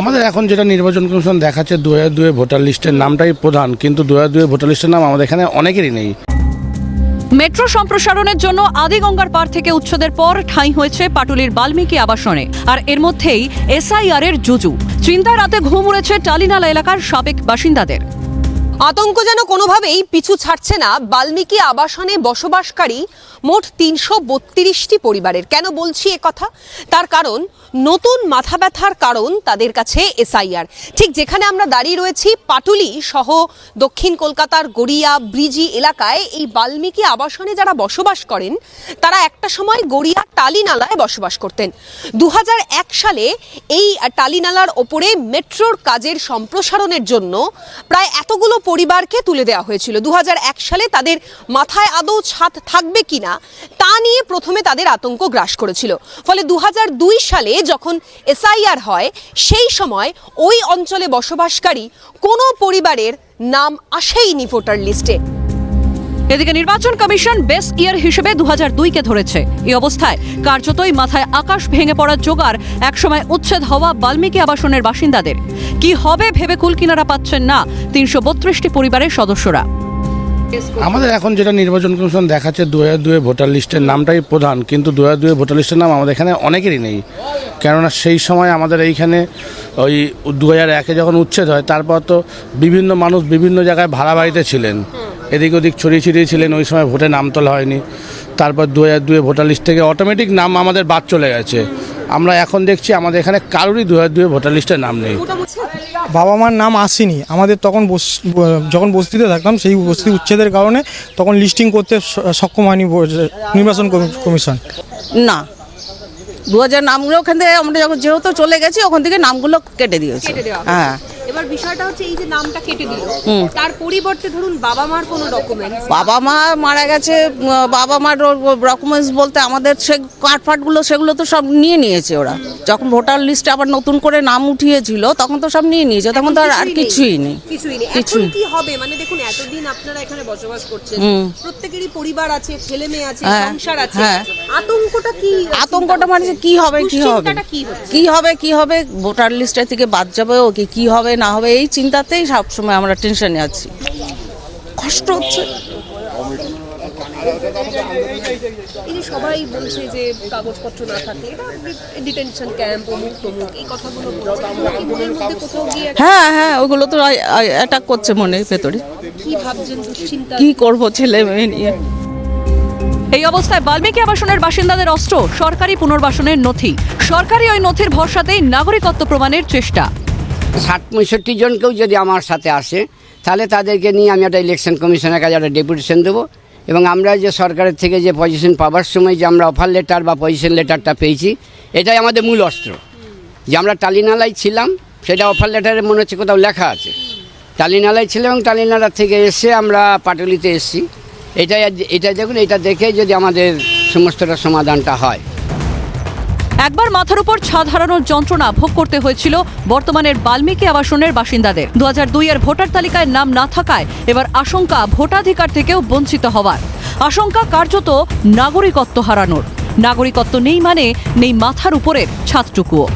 আমাদের এখন যেটা নির্বাচন কমিশন দেখাচ্ছে দু হাজার দুয়ে ভোটার লিস্টের নামটাই প্রধান, কিন্তু দু হাজার দুয়ে ভোটার লিস্টের নাম আমাদের এখানে অনেকেরই নেই। মেট্রো সম্প্রসারণের জন্য আদিগঙ্গার পার থেকে উচ্ছেদের পর ঠাঁই হয়েছে পাটুলির বাল্মীকি আবাসনে। আর এর মধ্যেই এসআইআর এর জুজু। চিন্তায় রাতে ঘুম উড়েছে টালিনালা এলাকার সাবেক বাসিন্দাদের। আতঙ্ক যেন কোনোভাবেই পিছু ছাড়ছে না, বাল্মীকি আবাসনে বসবাসকারী মোট তিনশো বত্রিশটি পরিবারের। কেন বলছি এ কথা? তার কারণ, নতুন মাথা ব্যথার কারণ তাদের কাছে এসআইআর। ঠিক যেখানে আমরা দাঁড়িয়ে রয়েছি, পাটুলি সহ দক্ষিণ কলকাতার গড়িয়া, ব্রিজি এলাকায় এই বাল্মীকি আবাসনে যারা বসবাস করেন, তারা একটা সময় গড়িয়া টালিনালায় বসবাস করতেন। দু হাজার এক সালে এই টালিনালার ওপরে মেট্রোর কাজের সম্প্রসারণের জন্য প্রায় এতগুলো পরিবারকে তুলে দেওয়া হয়েছিল। দু হাজার এক সালে তাদের মাথায় আদৌ ছাদ থাকবে কিনা, তা নিয়ে প্রথমে তাদের আতঙ্ক গ্রাস করেছিল। ফলে দু হাজার দুই সালে যখন এসআইআর হয়, সেই সময় ওই অঞ্চলে বসবাসকারী কোনো পরিবারের নাম আসেইনি ভোটার লিস্টে। এদিকে নির্বাচন কমিশন বেস ইয়ার হিসেবে দু কে ধরেছে। এই অবস্থায় কার্যতই মাথায় আকাশ ভেঙে পড়ার জোগাড়, একসময় উচ্ছেদ হওয়া বাল্মীকি আবাসনের বাসিন্দাদের। কি হবে ভেবে কুলকিনারা পাচ্ছেন না তিনশো বত্রিশটি পরিবারের সদস্যরা। আমাদের এখন যেটা নির্বাচন কমিশন দেখাচ্ছে দু হাজার দুয়ে ভোটার লিস্টের নামটাই প্রধান, কিন্তু দু হাজার দুয়ে ভোটার লিস্টের নাম আমাদের এখানে অনেকেরই নেই। কেননা সেই সময় আমাদের এইখানে ওই দু হাজার একে যখন উচ্ছেদ হয়, তারপর তো বিভিন্ন মানুষ বিভিন্ন জায়গায় ভাড়া বাড়িতে ছিলেন। এদিক ওদিক ছড়িয়ে ছিটিয়ে ছিলেন ওই সময় ভোটে নাম তোলা হয়নি। তারপর দু হাজার দুয়ে ভোটার লিস্ট থেকে অটোমেটিক নাম আমাদের বাদ চলে গেছে। আমরা এখন দেখছি আমাদের এখানে কারোরই দু হাজার দুয়ে ভোটার লিস্টের নাম নেই। বাবা মার নাম আসেনি। আমাদের তখন বস- যখন বস্তিতে থাকতাম সেই বস্তি উচ্ছেদের কারণে তখন লিস্টিং করতে স- সক্ষম হয়নি নির্বাচন কমিশন। না। দু হাজার নামগুলো ওখান থেকে আমরা যখন যেহেতু চলে গেছি ওখান থেকে নামগুলো কেটে দিয়েছে। হ্যাঁ। এবার বিষয়টা হচ্ছে এই যে নামটা কেটে দিল। তার পরিবর্তে ধরুন বাবা মার কোনো ডকুমেন্ট বাবা মা মারা গেছে বাবা মার ডকুমেন্টস বলতে আমাদের সে কার্ডফাটগুলো সেগুলো তো সব নিয়ে নিয়েছে ওরা। যখন ভোটার লিস্টে আবার নতুন করে নাম উঠিয়েছিল তখন তো সব নিয়ে নিয়েছে তখন তো আর কিছুই নেই কিছুই নেই। এখন কি হবে? মানে দেখুন এতদিন আপনারা এখানে বসবাস করছেন প্রত্যেকেরই পরিবার আছে ছেলে মেয়ে আছে হ্যাঁ, সংসার আছে। হ্যাঁ। আতঙ্কটা কি? আতঙ্কটা মানে কি হবে কি হবে? কি হবে কি হবে? ভোটার লিস্টে থেকে বাদ যাবে ও কি কি হবে না হবে এই চিন্তাতেই সবসময় আমরা টেনশনে আছি। কষ্ট হচ্ছে। এই যে সবাই বলছে যে কাগজপত্র না থাকে ডিটেনশন ক্যাম্প অমুক তমুক এই কথাগুলো মনের মধ্যে কোথাও গিয়ে হ্যাঁ হ্যাঁ ওগুলো তো অ্যাটাক করছে মনে ভেতরে। কি ভাবছেন দুশ্চিন্তা? কি করব ছেলে মেয়ে নিয়ে? এই অবস্থায় বাল্মীকি আবাসনের বাসিন্দাদের অস্ত্র সরকারি পুনর্বাসনের নথি। সরকারি ওই নথির ভরসাতেই নাগরিকত্ব প্রমাণের চেষ্টা। ষাট পঁয়ষট্টি জনকেও যদি আমার সাথে আসে, তাহলে তাদেরকে নিয়ে আমি একটা ইলেকশন কমিশনের কাছে একটা ডেপুটেশন দেবো। এবং আমরা যে সরকারের থেকে যে পজিশন পাওয়ার সময় যে আমরা অফার লেটার বা পজিশন লেটারটা পেয়েছি, এটাই আমাদের মূল অস্ত্র। যে আমরা টালিনালায় ছিলাম, সেটা অফার লেটারে মনে হচ্ছে কোথাও লেখা আছে। টালিনালায় ছিলাম এবং টালিনালা থেকে এসে আমরা পাটুলিতে এসেছি। এটাই এটা দেখুন, এটা দেখে যদি আমাদের সমস্তটা সমাধানটা হয়। একবার মাথার উপর ছাদ হারানোর যন্ত্রণা ভোগ করতে হয়েছিল বর্তমানের বাল্মীকি আবাসনের বাসিন্দাদের। দু হাজার এর ভোটার তালিকায় নাম না থাকায় এবার আশঙ্কা ভোটাধিকার থেকেও বঞ্চিত হওয়ার। আশঙ্কা কার্যত নাগরিকত্ব হারানোর। নাগরিকত্ব নেই মানে নেই মাথার উপরের ছাদটুকুও।